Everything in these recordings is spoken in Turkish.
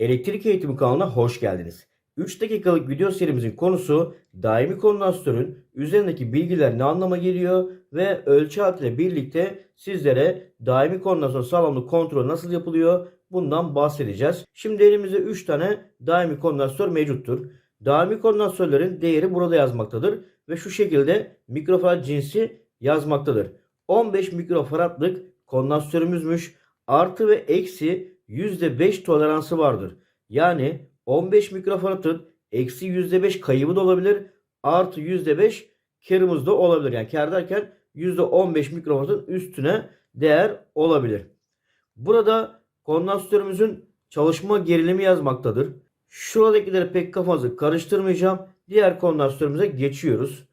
Elektrik Eğitimi kanalına hoş geldiniz. 3 dakikalık video serimizin konusu daimi kondansatörün üzerindeki bilgiler ne anlama geliyor ve ölçü aletiyle birlikte sizlere daimi kondansatör sağlamlık kontrolü nasıl yapılıyor bundan bahsedeceğiz. Şimdi elimizde 3 tane daimi kondansatör mevcuttur. Daimi kondansatörlerin değeri burada yazmaktadır ve şu şekilde mikrofarad cinsi yazmaktadır. 15 mikrofaradlık kondansatörümüzmüş artı ve eksi %5 toleransı vardır. Yani 15 mikrofaradın eksi %5 kaybı da olabilir. Artı %5 karımız da olabilir. Yani kar derken %15 mikrofaradın üstüne değer olabilir. Burada kondansatörümüzün çalışma gerilimi yazmaktadır. Şuradakileri pek kafanızı karıştırmayacağım. Diğer kondansatörümüze geçiyoruz.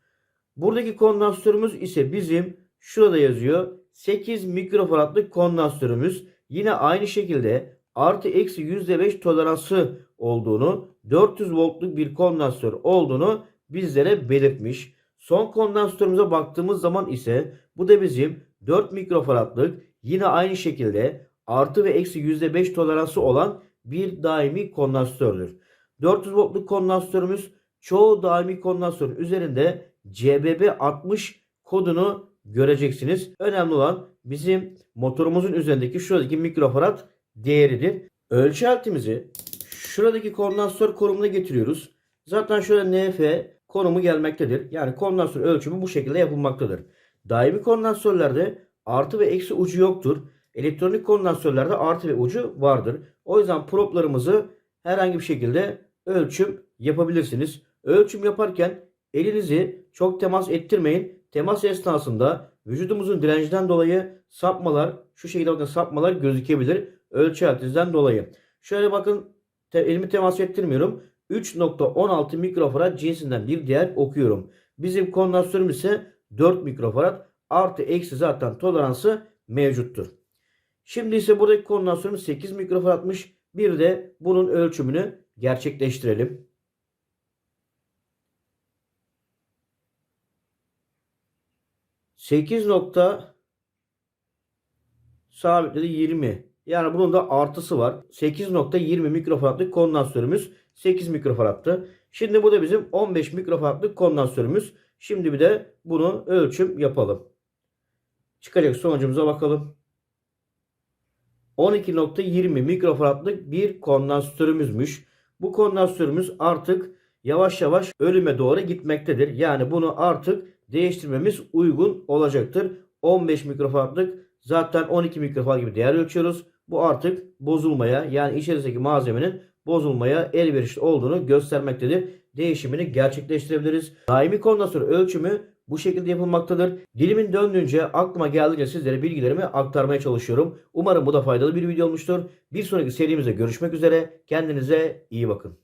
Buradaki kondansatörümüz ise bizim şurada yazıyor. 8 mikrofaradlık kondansatörümüz. Yine aynı şekilde artı eksi %5 toleransı olduğunu 400 voltluk bir kondansatör olduğunu bizlere belirtmiş. Son kondansatörümüze baktığımız zaman ise bu da bizim 4 mikrofaradlık yine aynı şekilde artı ve eksi %5 toleransı olan bir daimi kondansatördür. 400 voltluk kondansatörümüz çoğu daimi kondansatörün üzerinde CBB 60 kodunu göreceksiniz. Önemli olan bizim motorumuzun üzerindeki şuradaki mikrofarad değeridir. Ölçü aletimizi şuradaki kondansatör konumuna getiriyoruz. Zaten şöyle NF konumu gelmektedir. Yani kondansatör ölçümü bu şekilde yapılmaktadır. Daimi kondansatörlerde artı ve eksi ucu yoktur. Elektronik kondansatörlerde artı ve ucu vardır. O yüzden proplarımızı herhangi bir şekilde ölçüm yapabilirsiniz. Ölçüm yaparken elinizi çok temas ettirmeyin. Temas esnasında vücudumuzun direncinden dolayı sapmalar, şu şekilde bakın sapmalar gözükebilir. Ölçü aletinizden dolayı. Şöyle bakın te- elimi temas ettirmiyorum. 3.16 mikrofarad cinsinden bir değer okuyorum. Bizim kondansatörümüz ise 4 mikrofarad artı eksi zaten toleransı mevcuttur. Şimdi ise buradaki kondansatörümüz 8 mikrofaradmış. Bir de bunun ölçümünü gerçekleştirelim. Sekiz nokta sabitledi 20. Yani bunun da artısı var. 8.20 mikrofaradlık kondansatörümüz 8 mikrofaradtı. Şimdi bu da bizim 15 mikrofaradlık kondansatörümüz. Şimdi bir de bunu ölçüm yapalım. Çıkacak sonucumuza bakalım. 12.20 mikrofaradlık bir kondansatörümüzmüş. Bu kondansatörümüz artık yavaş yavaş ölüme doğru gitmektedir. Yani bunu artık değiştirmemiz uygun olacaktır. 15 mikrofaradlık zaten 12 mikrofarad gibi değer ölçüyoruz. Bu artık bozulmaya yani içerisindeki malzemenin bozulmaya elverişli olduğunu göstermektedir. Değişimini gerçekleştirebiliriz. Daimi kondansatör ölçümü bu şekilde yapılmaktadır. Dilimin döndüğünce aklıma geldiğince sizlere bilgilerimi aktarmaya çalışıyorum. Umarım bu da faydalı bir video olmuştur. Bir sonraki serimizde görüşmek üzere. Kendinize iyi bakın.